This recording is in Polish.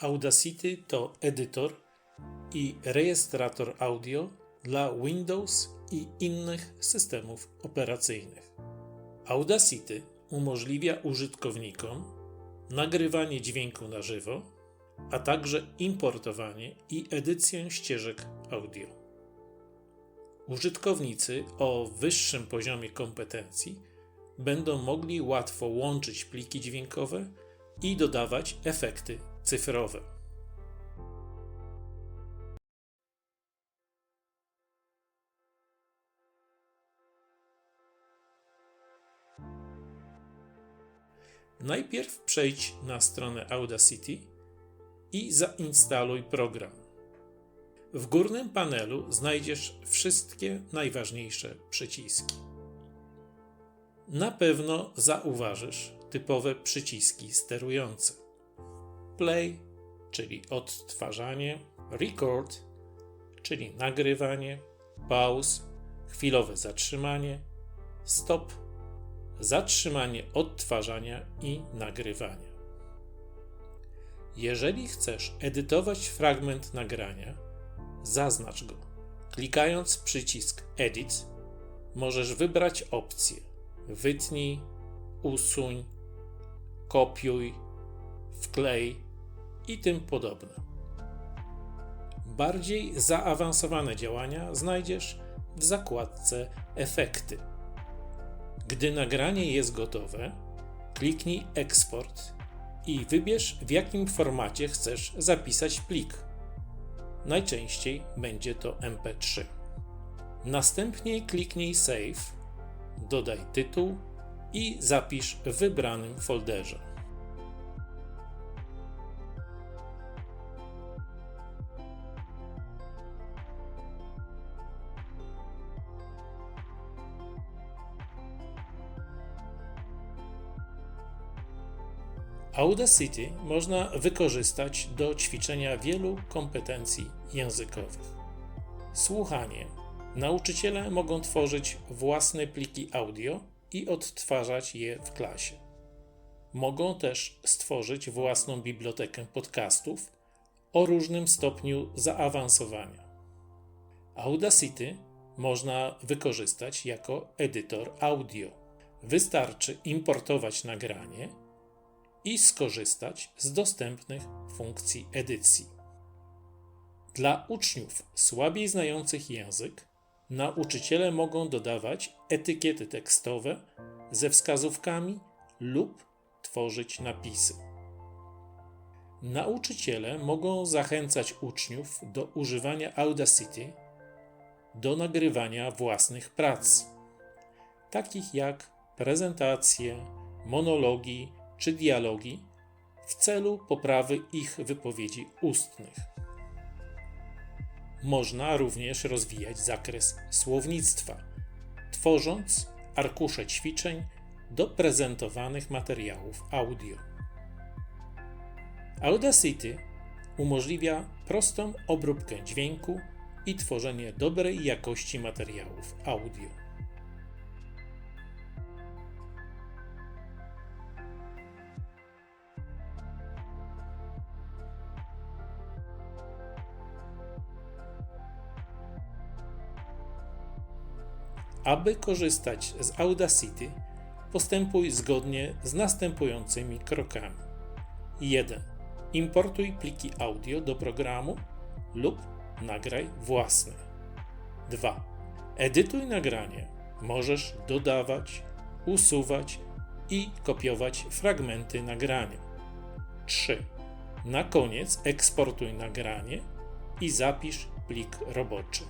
Audacity to edytor i rejestrator audio dla Windows i innych systemów operacyjnych. Audacity umożliwia użytkownikom nagrywanie dźwięku na żywo, a także importowanie i edycję ścieżek audio. Użytkownicy o wyższym poziomie kompetencji będą mogli łatwo łączyć pliki dźwiękowe i dodawać efekty cyfrowe. Najpierw przejdź na stronę Audacity i zainstaluj program. W górnym panelu znajdziesz wszystkie najważniejsze przyciski. Na pewno zauważysz typowe przyciski sterujące: Play, czyli odtwarzanie, Record, czyli nagrywanie, Pause, chwilowe zatrzymanie, Stop, zatrzymanie odtwarzania i nagrywania. Jeżeli chcesz edytować fragment nagrania, zaznacz go. Klikając przycisk Edit, możesz wybrać opcję Wytnij, usuń, kopiuj, wklej i tym podobne. Bardziej zaawansowane działania znajdziesz w zakładce Efekty. Gdy nagranie jest gotowe, kliknij Eksport i wybierz w jakim formacie chcesz zapisać plik. Najczęściej będzie to MP3. Następnie kliknij Save, dodaj tytuł i zapisz w wybranym folderze. Audacity można wykorzystać do ćwiczenia wielu kompetencji językowych. Słuchanie. Nauczyciele mogą tworzyć własne pliki audio i odtwarzać je w klasie. Mogą też stworzyć własną bibliotekę podcastów o różnym stopniu zaawansowania. Audacity można wykorzystać jako edytor audio. Wystarczy importować nagranie i skorzystać z dostępnych funkcji edycji. Dla uczniów słabiej znających język, nauczyciele mogą dodawać etykiety tekstowe ze wskazówkami lub tworzyć napisy. Nauczyciele mogą zachęcać uczniów do używania Audacity do nagrywania własnych prac, takich jak prezentacje, monologi czy dialogi w celu poprawy ich wypowiedzi ustnych. Można również rozwijać zakres słownictwa, tworząc arkusze ćwiczeń do prezentowanych materiałów audio. Audacity umożliwia prostą obróbkę dźwięku i tworzenie dobrej jakości materiałów audio. Aby korzystać z Audacity, postępuj zgodnie z następującymi krokami. 1. Importuj pliki audio do programu lub nagraj własne. 2. Edytuj nagranie. Możesz dodawać, usuwać i kopiować fragmenty nagrania. 3. Na koniec eksportuj nagranie i zapisz plik roboczy.